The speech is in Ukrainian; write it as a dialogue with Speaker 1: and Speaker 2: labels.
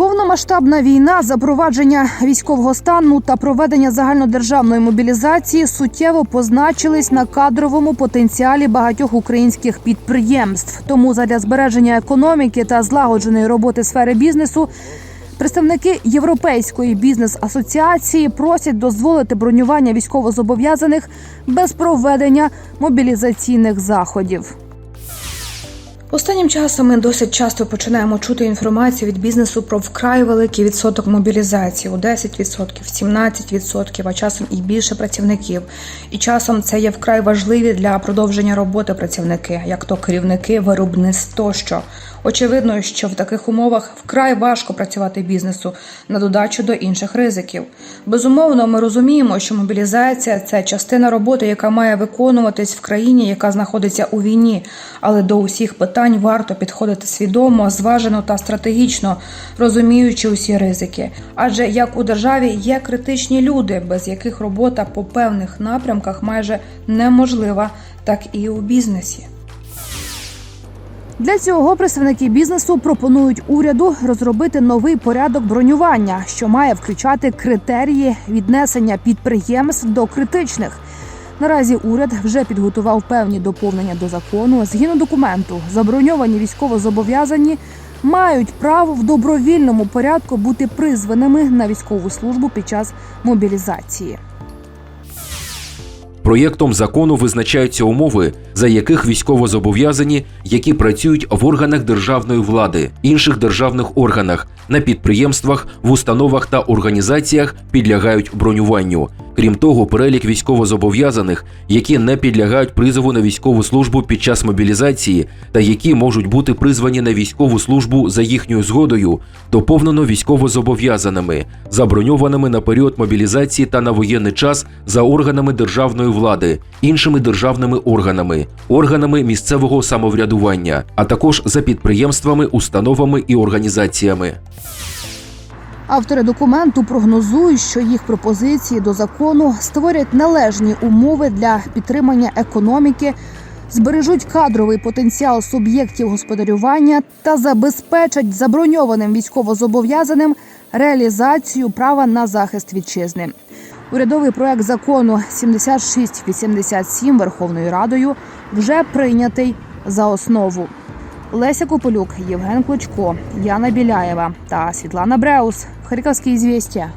Speaker 1: Повномасштабна війна, запровадження військового стану та проведення загальнодержавної мобілізації суттєво позначились на кадровому потенціалі багатьох українських підприємств. Тому задля збереження економіки та злагодженої роботи сфери бізнесу. Представники Європейської бізнес-асоціації просять дозволити бронювання військовозобов'язаних без проведення мобілізаційних заходів. Останнім часом ми досить часто починаємо чути інформацію від бізнесу про вкрай великий відсоток мобілізації у 10%, 17%, а часом і більше працівників. І часом це є вкрай важливі для продовження роботи працівники, як то керівники, виробництв тощо. Очевидно, що в таких умовах вкрай важко працювати бізнесу на додачу до інших ризиків. Безумовно, ми розуміємо, що мобілізація це частина роботи, яка має виконуватись в країні, яка знаходиться у війні. Але до усіх питань варто підходити свідомо, зважено та стратегічно, розуміючи усі ризики. Адже як у державі є критичні люди, без яких робота по певних напрямках майже неможлива, так і у бізнесі. Для цього представники бізнесу пропонують уряду розробити новий порядок бронювання, що має включати критерії віднесення підприємств до критичних. Наразі уряд вже підготував певні доповнення до закону. Згідно документу, заброньовані військовозобов'язані мають право в добровільному порядку бути призваними на військову службу під час мобілізації.
Speaker 2: Проєктом закону визначаються умови, за яких військовозобов'язані, які працюють в органах державної влади, інших державних органах, на підприємствах, в установах та організаціях підлягають бронюванню. Крім того, перелік військовозобов'язаних, які не підлягають призову на військову службу під час мобілізації та які можуть бути призвані на військову службу за їхньою згодою, доповнено військовозобов'язаними, заброньованими на період мобілізації та на воєнний час за органами державної влади, іншими державними органами, органами місцевого самоврядування, а також за підприємствами, установами і організаціями.
Speaker 1: Автори документу прогнозують, що їх пропозиції до закону створять належні умови для підтримання економіки, збережуть кадровий потенціал суб'єктів господарювання та забезпечать заброньованим військовозобов'язаним реалізацію права на захист вітчизни. Урядовий проект закону 7687 Верховною Радою вже прийнятий за основу. Леся Кополюк, Євген Клочко, Яна Біляєва та Світлана Бреус. Харківські звістя.